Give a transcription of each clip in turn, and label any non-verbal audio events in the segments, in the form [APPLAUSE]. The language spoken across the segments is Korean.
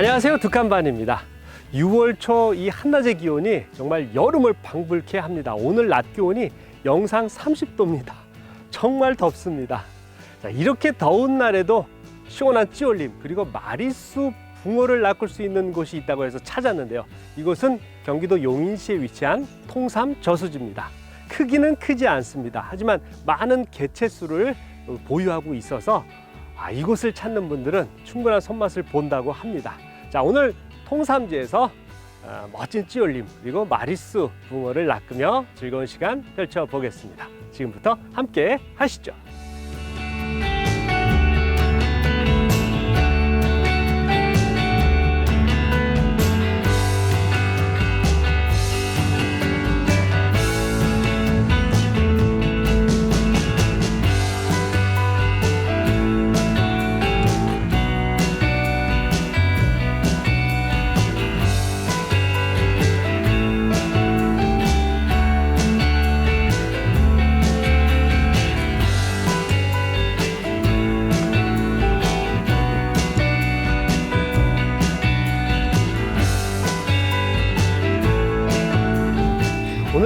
안녕하세요. 득한반입니다. 6월 초 이 한낮의 기온이 정말 여름을 방불케 합니다. 오늘 낮 기온이 영상 30도입니다. 정말 덥습니다. 자, 이렇게 더운 날에도 시원한 찌올림 그리고 마리수 붕어를 낚을 수 있는 곳이 있다고 해서 찾았는데요. 이곳은 경기도 용인시에 위치한 통삼 저수지입니다. 크기는 크지 않습니다. 하지만 많은 개체수를 보유하고 있어서 아, 이곳을 찾는 분들은 충분한 손맛을 본다고 합니다. 자, 오늘 통삼지에서 어, 멋진 찌올림 그리고 마리수 붕어를 낚으며 즐거운 시간 펼쳐보겠습니다. 지금부터 함께 하시죠.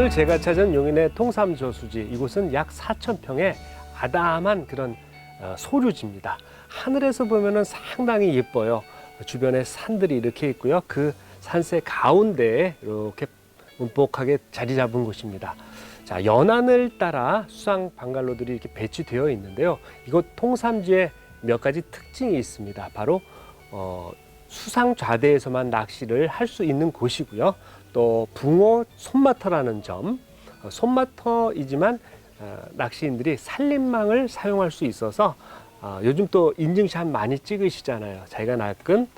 오늘 제가 찾은 용인의 통삼 저수지 이곳은 약 4천 평의 아담한 그런 어, 소류지입니다. 하늘에서 보면은 상당히 예뻐요. 주변에 산들이 이렇게 있고요. 그 산세 가운데에 이렇게 문복하게 자리 잡은 곳입니다. 자, 연안을 따라 수상 방갈로들이 이렇게 배치되어 있는데요. 이곳 통삼지에 몇 가지 특징이 있습니다. 바로 어, 수상 좌대에서만 낚시를 할 수 있는 곳이고요. 또 붕어 손마터라는 점, 어, 손마터이지만 어, 낚시인들이 산림망을 사용할 수 있어서 어, 요즘 또 인증샷 많이 찍으시잖아요. 자기가 낚은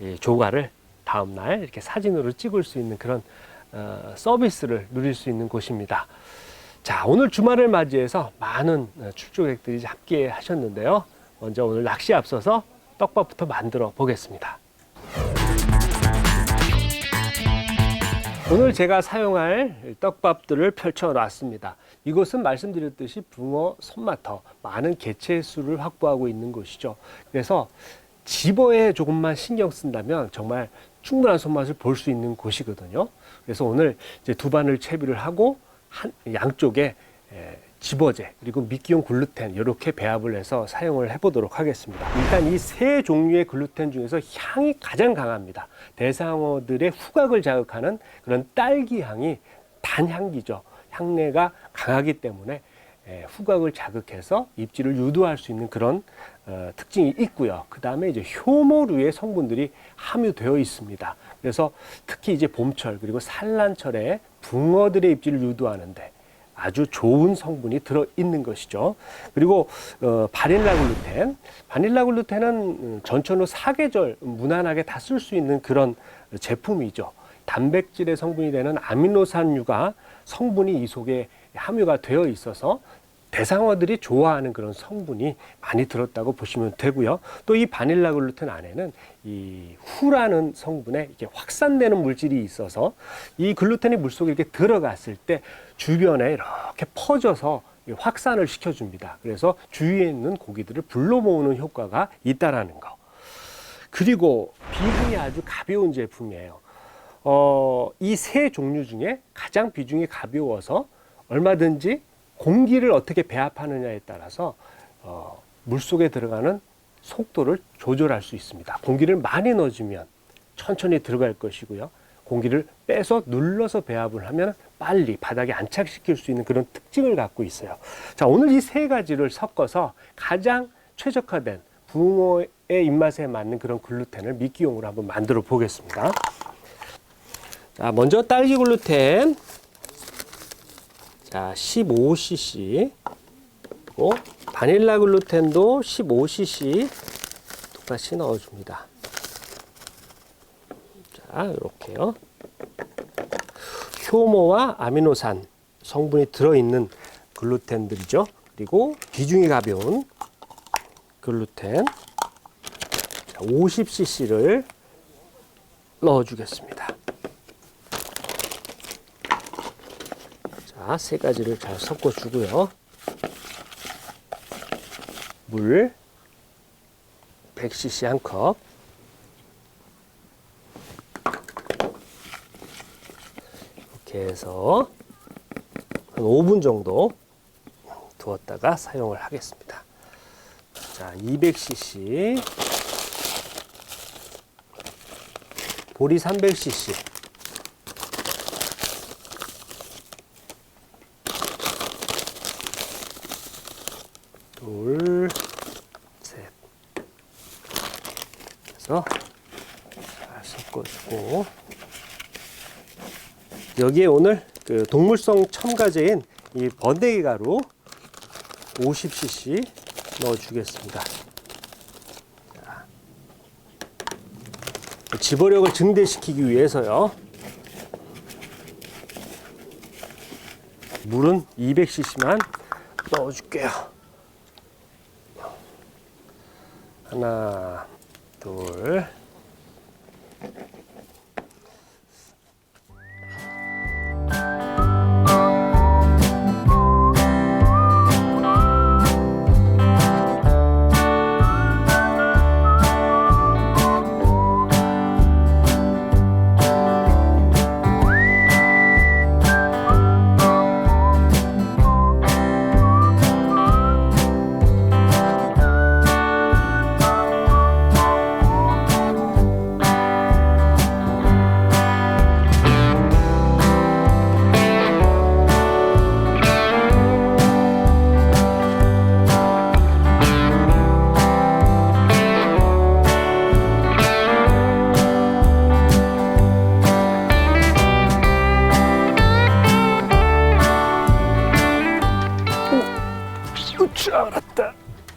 이 조가를 다음 날 이렇게 사진으로 찍을 수 있는 그런 어, 서비스를 누릴 수 있는 곳입니다. 자, 오늘 주말을 맞이해서 많은 어, 출조객들이 함께 하셨는데요. 먼저 오늘 낚시 앞서서 떡밥부터 만들어 보겠습니다. 오늘 제가 사용할 떡밥들을 펼쳐 놨습니다. 이곳은 말씀드렸듯이 붕어 손마터 많은 개체 수를 확보하고 있는 곳이죠. 그래서 집어에 조금만 신경 쓴다면 정말 충분한 손맛을 볼 수 있는 곳이거든요. 그래서 오늘 이제 두 반을 채비를 하고 한 양쪽에 에, 집어제 그리고 미끼용 글루텐 이렇게 배합을 해서 사용을 해보도록 하겠습니다. 일단 이 세 종류의 글루텐 중에서 향이 가장 강합니다. 대상어들의 후각을 자극하는 그런 딸기 향이 단향기죠. 향내가 강하기 때문에 에, 후각을 자극해서 입질을 유도할 수 있는 그런 어, 특징이 있고요. 그 다음에 이제 효모류의 성분들이 함유되어 있습니다. 그래서 특히 이제 봄철 그리고 산란철에 붕어들의 입질을 유도하는데 아주 좋은 성분이 들어 있는 것이죠. 그리고 어, 바닐라 글루텐, 바닐라 글루텐은 음, 전천후 사계절 무난하게 다 쓸 수 있는 그런 제품이죠. 단백질의 성분이 되는 아미노산유가 성분이 이 속에 함유가 되어 있어서 대상어들이 좋아하는 그런 성분이 많이 들었다고 보시면 되고요. 또 이 바닐라 글루텐 안에는 이 후라는 성분에 이렇게 확산되는 물질이 있어서 이 글루텐이 물속에 이렇게 들어갔을 때 주변에 이렇게 퍼져서 이 확산을 시켜줍니다. 그래서 주위에 있는 고기들을 불러 모으는 효과가 있다라는 거. 그리고 비중이 아주 가벼운 제품이에요. 어, 이 세 종류 중에 가장 비중이 가벼워서 얼마든지 공기를 어떻게 배합하느냐에 따라서 어, 물 속에 들어가는 속도를 조절할 수 있습니다. 공기를 많이 넣어주면 천천히 들어갈 것이고요. 공기를 빼서 눌러서 배합을 하면 빨리 바닥에 안착시킬 수 있는 그런 특징을 갖고 있어요. 자, 오늘 이 세 가지를 섞어서 가장 최적화된 붕어의 입맛에 맞는 그런 글루텐을 미끼용으로 한번 만들어 보겠습니다. 자, 먼저 딸기 글루텐. 자, 15cc. 그리고 바닐라 글루텐도 15cc 똑같이 넣어줍니다. 자, 이렇게요. 효모와 아미노산 성분이 들어있는 글루텐들이죠. 그리고 비중이 가벼운 글루텐 50cc를 넣어주겠습니다. 자, 세 가지를 잘 섞어주고요. 물 100cc 한 컵. 이렇게 해서 한 5분 정도 두었다가 사용을 하겠습니다. 자, 200cc. 보리 300cc. 둘, 셋. 그래서 잘 섞어주고 여기에 오늘 그 동물성 첨가제인 이 번데기 가루 50cc 넣어주겠습니다. 자, 지버력을 증대시키기 위해서요. 물은 200cc만 넣어줄게요. 하나, 둘.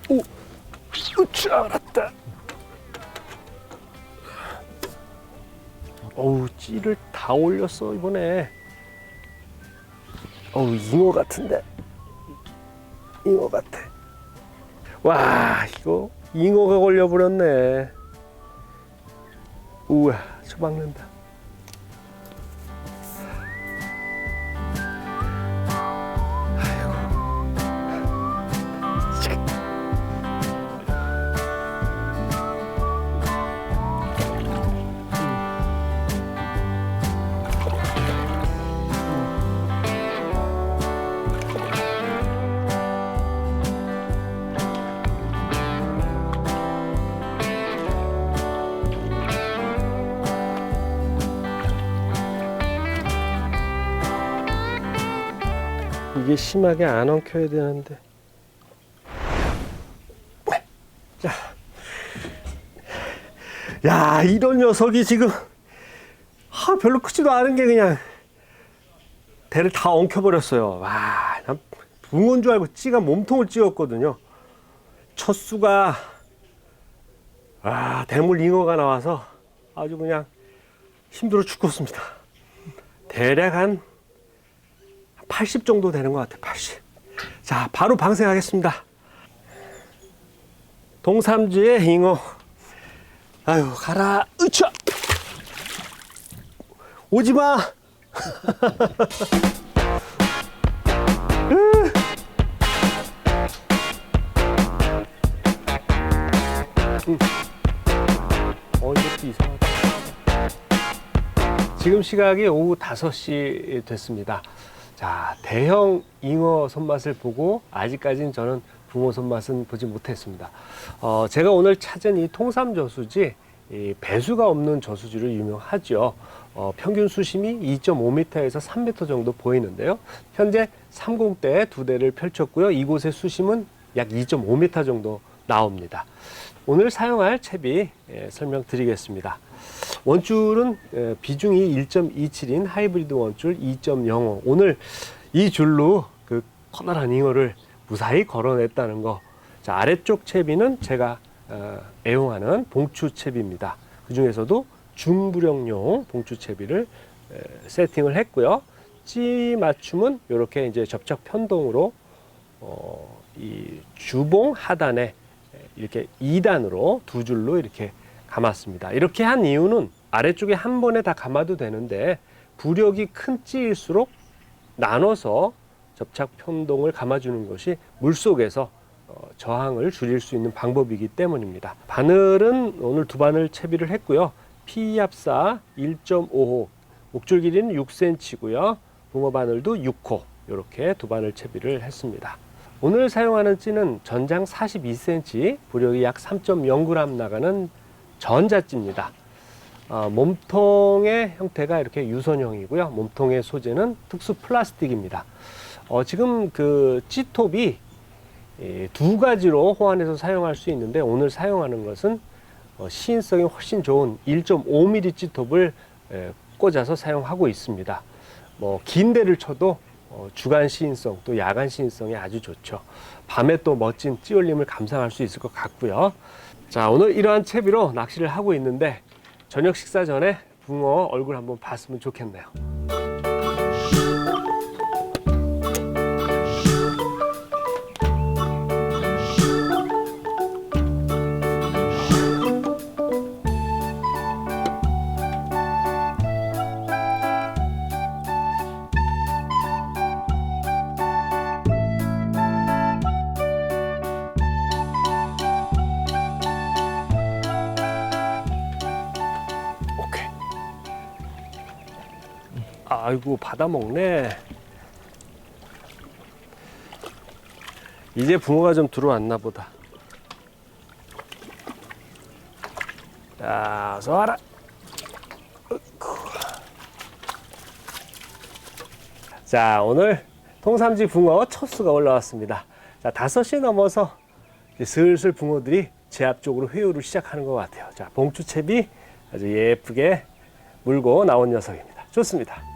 오, 우쭈 알았다. 어우 찌를 다 올렸어 이번에. 어우 잉어 같은데. 잉어 같아. 와 이거 잉어가 걸려버렸네. 우와 처박는다. 이게 심하게 안 엉켜야 되는데. 자. 야, 이런 녀석이 지금, 아, 별로 크지도 않은 게 그냥, 배를 다 엉켜버렸어요. 와, 난 붕어인 줄 알고 찌가 몸통을 찍었거든요. 첫 수가, 아, 대물 잉어가 나와서 아주 그냥 힘들어 죽겠습니다. 대략 한 80 정도 되는 것 같아요. 80. 자, 바로 방생하겠습니다. 동삼지의 잉어. 아유, 가라. 으차! 오지 마! [LAUGHS] 어. 지금 시각이 오후 5시 됐습니다. 자, 대형 잉어 손맛을 보고 아직까지는 저는 붕어 손맛은 보지 못했습니다. 어, 제가 오늘 찾은 이 통삼 저수지, 이 배수가 없는 저수지로 유명하죠. 어, 평균 수심이 2.5m에서 3m 정도 보이는데요. 현재 30대 두 대를 펼쳤고요. 이곳의 수심은 약 2.5m 정도 나옵니다. 오늘 사용할 채비 예, 설명드리겠습니다. 원줄은 에, 비중이 1.27인 하이브리드 원줄 2.05. 오늘 이 줄로 그 커다란 잉어를 무사히 걸어냈다는 거. 자, 아래쪽 채비는 제가 어, 애용하는 봉추 채비입니다. 그 중에서도 중부령용 봉추 채비를 에, 세팅을 했고요. 찌 맞춤은 이렇게 이제 접착 편동으로 어, 이 주봉 하단에 이렇게 2단으로 두 줄로 이렇게 감았습니다. 이렇게 한 이유는 아래쪽에 한 번에 다 감아도 되는데 부력이 큰 찌일수록 나눠서 접착 편동을 감아주는 것이 물속에서 어, 저항을 줄일 수 있는 방법이기 때문입니다. 바늘은 오늘 두 바늘 채비를 했고요. 피압사 1.5호, 목줄 길이는 6cm고요. 붕어 바늘도 6호 이렇게 두 바늘 채비를 했습니다. 오늘 사용하는 찌는 전장 42cm, 부력이 약 3.0g 나가는 전자찌입니다. 어, 몸통의 형태가 이렇게 유선형이고요. 몸통의 소재는 특수 플라스틱입니다. 어, 지금 그 찌톱이 예, 두 가지로 호환해서 사용할 수 있는데 오늘 사용하는 것은 어, 시인성이 훨씬 좋은 1.5mm 찌톱을 에, 꽂아서 사용하고 있습니다. 뭐긴 대를 쳐도 어, 주간 시인성 또 야간 시인성이 아주 좋죠. 밤에 또 멋진 찌올림을 감상할 수 있을 것 같고요. 자 오늘 이러한 채비로 낚시를 하고 있는데 저녁 식사 전에 붕어 얼굴 한번 봤으면 좋겠네요. 아이고 받아 먹네. 이제 붕어가 좀 들어왔나 보다. 자, 어서 와라. 자, 오늘 통삼지 붕어 첫 수가 올라왔습니다. 자, 5시 넘어서 슬슬 붕어들이 제 앞쪽으로 회유를 시작하는 것 같아요. 자, 봉추채비 아주 예쁘게 물고 나온 녀석입니다. 좋습니다.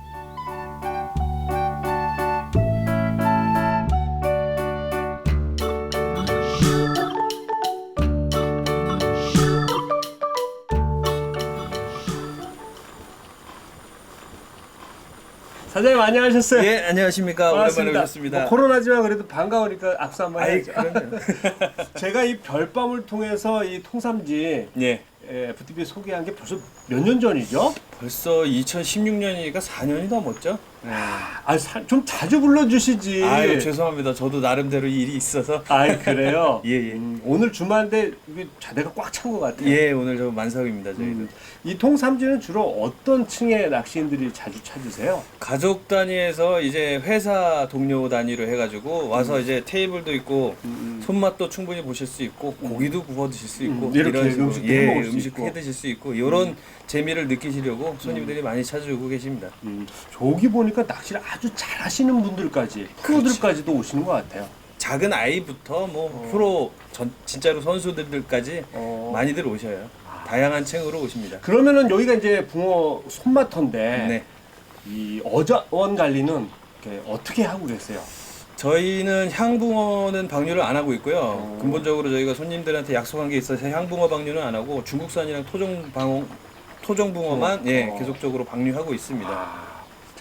사장님 안녕하셨어요. 예, 안녕하십니까. 오랜만에 오셨습니다. 뭐 코로나지만 그래도 반가우니까 악수 한번 아이, 해야죠. 그럼요. [LAUGHS] 제가 이 별밤을 통해서 이 통삼지 예. 에, FTV 소개한 게 벌써 몇 년 전이죠? 벌써 2016년이니까 4년이 넘었죠? 아, 사- 좀 자주 불러주시지. 아유, 죄송합니다. 저도 나름대로 일이 있어서. 아이, 그래요? [LAUGHS] 예, 예. 음, 오늘 주말인데 이게 자대가 꽉 찬 것 같아요. 예, 오늘 저 만석입니다, 저희도. 음, 이 통삼지는 주로 어떤 층의 낚시인들이 자주 찾으세요? 가족 단위에서 이제 회사 동료 단위로 해가지고 와서 이제 테이블도 있고 손맛도 충분히 보실 수 있고 고기도 구워 드실 수 있고 음, 이런 식으로 음식도 예, 해 먹을 수 음식 있고. 해 드실 수 있고 이런 재미를 느끼시려고 손님들이 많이 찾아오고 계십니다. 음, 저기 보니 까 낚시를 아주 잘하시는 분들까지, 프로들까지도 오시는 것 같아요. 작은 아이부터 뭐 프로 전, 진짜로 선수들까지 어. 많이들 오셔요. 다양한 층으로 오십니다. 그러면은 여기가 이제 붕어 손마터인데 네. 이 어자원 관리는 이렇게 어떻게 하고 계세요? 저희는 향붕어는 방류를 안 하고 있고요. 어. 근본적으로 저희가 손님들한테 약속한 게 있어서 향붕어 방류는 안 하고 중국산이랑 토종 방어 토종 붕어만 어. 예 어. 계속적으로 방류하고 있습니다.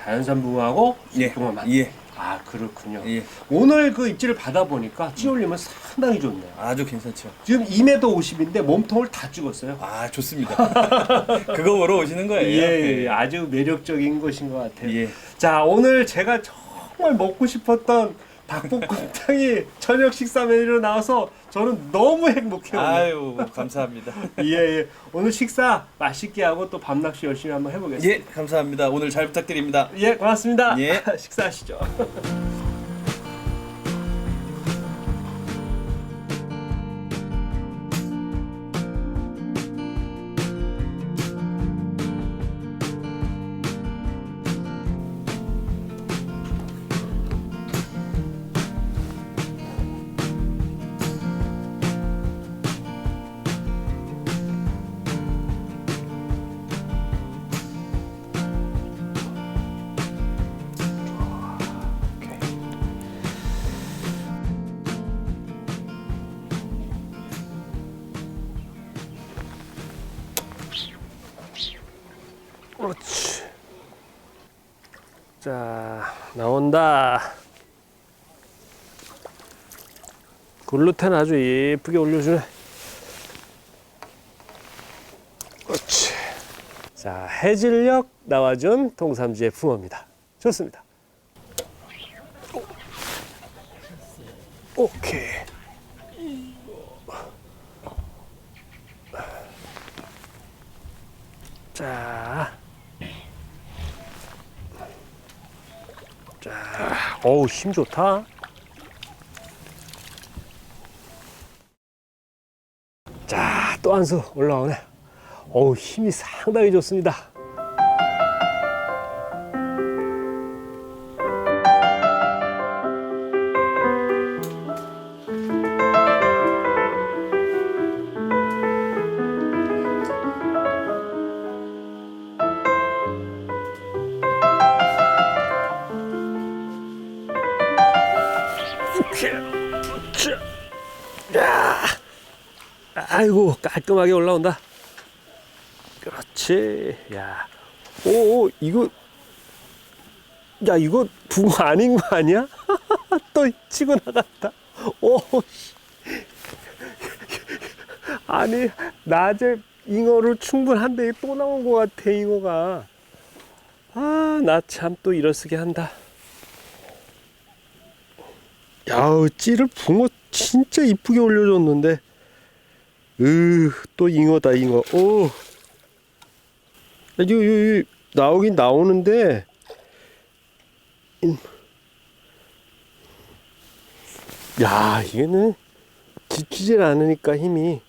아, 자연산 붕어하고 예, 붕어만. 예, 아 그렇군요. 예, 오늘 그 입질을 받아 보니까 찌올림은 상당히 좋네요. 아주 괜찮죠. 지금 2m 50인데 몸통을 다 찍었어요. 아 좋습니다. [LAUGHS] 그거 보러 오시는 거예요. 예, 예, 아주 매력적인 것인 것 같아요. 예. 자, 오늘 제가 정말 먹고 싶었던 닭볶음탕이 [LAUGHS] 저녁 식사 메뉴로 나와서 저는 너무 행복해요. 아유 감사합니다. [LAUGHS] 예, 예. 오늘 식사 맛있게 하고 또 밤낚시 열심히 한번 해보겠습니다. 예 감사합니다. 오늘 잘 부탁드립니다. 예, 고맙습니다. 예. [LAUGHS] 식사하시죠. 나온다. 글루텐 아주 예쁘게 올려주네. 그렇지. 자, 해질녘 나와준 동삼지의 붕어입니다. 좋습니다. 오. 오케이. 자. 어우, 힘 좋다. 자, 또 한 수 올라오네. 어우, 힘이 상당히 좋습니다. 야, 아이고 깔끔하게 올라온다. 그렇지. 야, 오, 오 이거, 야 이거 붕어 아닌 거 아니야? [LAUGHS] 또 치고 나갔다. 오, 씨. 아니 낮에 잉어를 충분한데 또 나온 것 같아 잉어가. 아, 나 참 또 이럴쓰게 한다. 야우 찌를 붕어 진짜 이쁘게 올려줬는데. 으또 잉어다 잉어. 오. 이거, 이거, 이거 나오긴 나오는데. 음. 야 이게는 지치질 않으니까 힘이.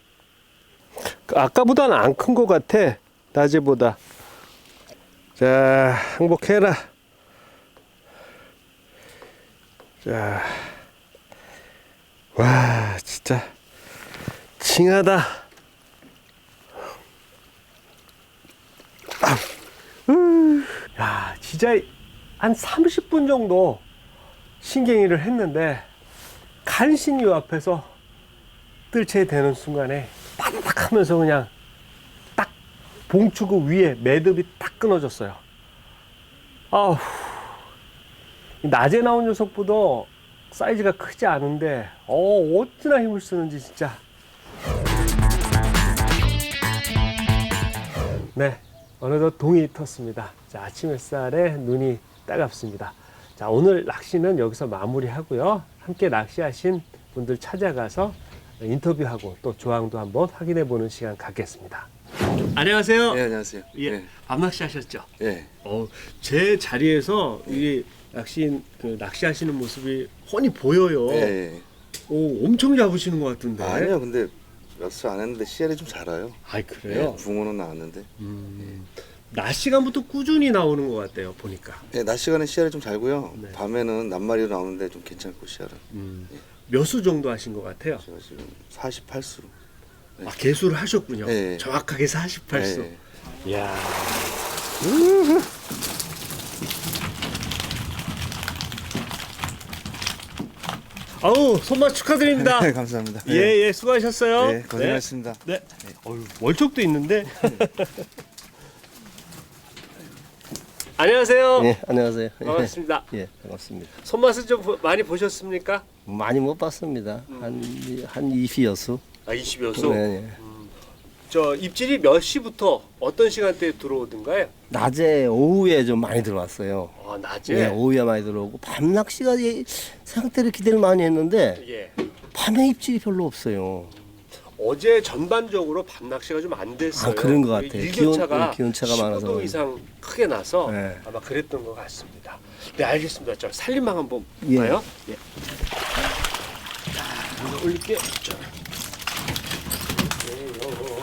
아까보다는 안 큰 것 같아 낮에보다. 자 행복해라. 자 와 진짜 징하다. 아, 으, 야 진짜 한 30분 정도 신경이를 했는데 간신히 요 앞에서 뜰채 되는 순간에 빠닥 하면서 그냥 딱 봉추구 위에 매듭이 딱 끊어졌어요. 아우. 낮에 나온 녀석보다 사이즈가 크지 않은데 어 어찌나 힘을 쓰는지 진짜 네 어느덧 동이 텄습니다 자 아침 햇살에 눈이 따갑습니다 자 오늘 낚시는 여기서 마무리 하고요 함께 낚시하신 분들 찾아가서 인터뷰하고 또 조항도 한번 확인해 보는 시간 갖겠습니다 안녕하세요 네 안녕하세요. 예, 예. 밤낚시 하셨죠? 예. 어, 제 자리에서 이 낚시 그 낚시하시는 모습이 훤히 보여요. 예. 오, 엄청 잡으시는 것 같은데. 아니요 근데 몇수 안 했는데 씨알이 좀 자라요. 아이 그래요. 예, 붕어는 나왔는데. 음, 낮 시간부터 꾸준히 나오는 것 같아요. 보니까. 예, 낮 시간에 씨알이 좀 잘고요. 네. 밤에는 낱마리로 나오는데 좀 괜찮고 씨알은. 음, 몇수 정도 하신 것 같아요. 제가 지금 48수. 아, 개수를 하셨군요. 네. 정확하게 48수. 예. 이야. 아우 손맛 축하드립니다. [LAUGHS] 네, 감사합니다. 예, 예, 수고하셨어요. 네, 고생하셨습니다. 네. 네. 어휴, 월척도 있는데. [LAUGHS] 안녕하세요. 예, 안녕하세요. 반갑습니다. 예, 반갑습니다. 손맛을 좀 보- 많이 보셨습니까? 많이 못 봤습니다. 한, 한 20여수. 아, 20여수. 네, 네. 저 입질이 몇 시부터 어떤 시간대에 들어오던가요? 낮에 오후에 좀 많이 들어왔어요. 아, 낮에. 예, 오후에 많이 들어오고 밤 낚시가 이 상태를 기대를 많이 했는데 예. 밤에 입질이 별로 없어요. 어제 전반적으로 밤 낚시가 좀 안 됐어요. 아, 그런 것 같아요. 일교차가 기온- 음, 기온차가 15도 많아서. 이상 크게 나서 네. 아마 그랬던 것 같습니다. 네, 알겠습니다. 저 살림망 한번 예. 볼까요? 예. 자, 올릴게. 자. 네, 요거.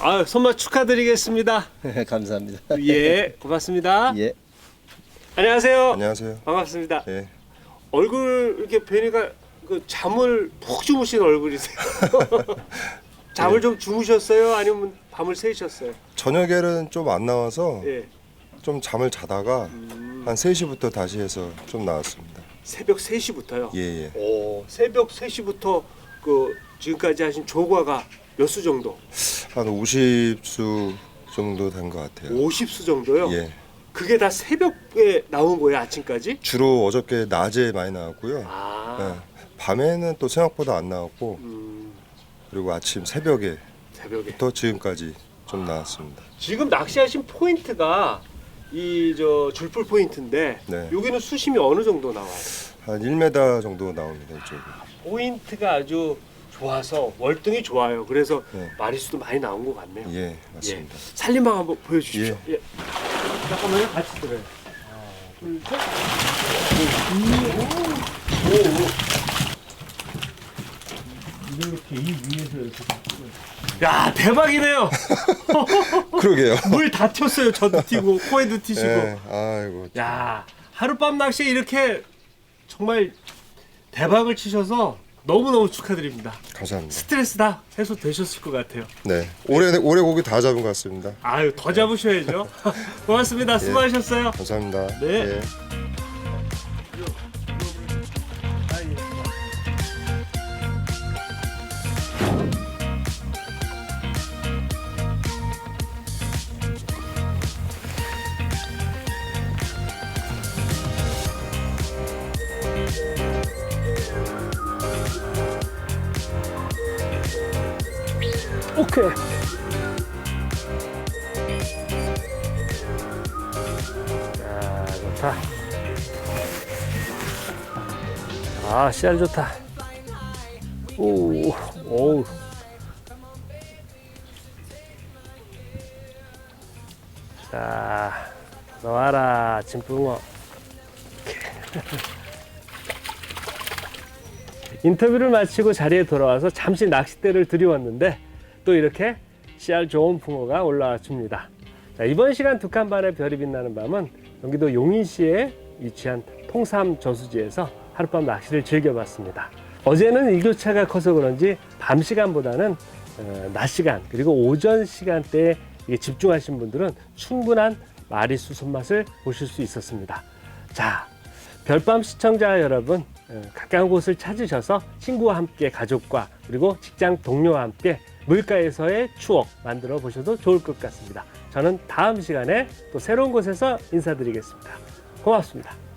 아, 선물 축하드리겠습니다. [LAUGHS] 감사합니다. 예, 고맙습니다. 예. 안녕하세요. 안녕하세요. 반갑습니다. 예. 얼굴 이렇게 뵈니까 그 잠을 푹 주무신 얼굴이세요. [LAUGHS] 잠을 좀 주무셨어요? 아니면 밤을 새셨어요? 저녁에는 좀 안 나와서 예. 좀 잠을 자다가 음, 한 3시부터 다시 해서 좀 나왔습니다. 새벽 3시부터요. 예, 예. 오, 새벽 3시부터 그 지금까지 하신 조과가 몇 수 정도? 한 50수 정도 된 것 같아요. 50수 정도요? 예. 그게 다 새벽에 나온 거예요, 아침까지? 주로 어저께 낮에 많이 나왔고요. 아. 예. 밤에는 또 생각보다 안 나왔고 음, 그리고 아침 새벽에부터 새벽에. 지금까지 좀 나왔습니다. 지금 낚시하신 포인트가 이 저 줄풀 포인트인데 네. 여기는 수심이 어느 정도 나와요? 한 1m 정도 나옵니다. 이쪽이. 포인트가 아주 좋아서 월등히 좋아요. 그래서 네. 마리수도 많이 나온 것 같네요. 예, 맞습니다. 살림방 한번 보여주십시오. 예. 잠깐만요. 같이 그래. 하나, 둘, 셋. 오, 오, 오. 이렇게 이 위에서 이렇게. 야 대박이네요. [LAUGHS] 그러게요. [LAUGHS] 물 다 튀었어요. 저도 튀고 코에도 튀시고. 예, 아이고. 야 하룻밤 낚시 이렇게 정말 대박을 치셔서 너무 너무 축하드립니다. 감사합니다. 스트레스 다 해소 되셨을 것 같아요. 네. 올해 올해 고기 다 잡은 것 같습니다. 아유 더 잡으셔야죠. [LAUGHS] 고맙습니다. 수고하셨어요. 감사합니다. 네. 예. 오케이. 자 좋다. 아 씨알 좋다. 오, 오. 자, 나와라, 진붕어. [LAUGHS] 인터뷰를 마치고 자리에 돌아와서 잠시 낚싯대를 들이웠는데 또 이렇게 씨알 좋은 붕어가 올라와 줍니다. 자, 이번 시간 두 칸 반의 별이 빛나는 밤은 경기도 용인시에 위치한 통삼 저수지에서 하룻밤 낚시를 즐겨봤습니다. 어제는 일교차가 커서 그런지 밤 시간보다는 어, 낮 시간 그리고 오전 시간대에 집중하신 분들은 충분한 마리수 손맛을 보실 수 있었습니다. 자, 별밤 시청자 여러분, 어, 가까운 곳을 찾으셔서 친구와 함께 가족과 그리고 직장 동료와 함께 물가에서의 추억 만들어 보셔도 좋을 것 같습니다. 저는 다음 시간에 또 새로운 곳에서 인사드리겠습니다. 고맙습니다.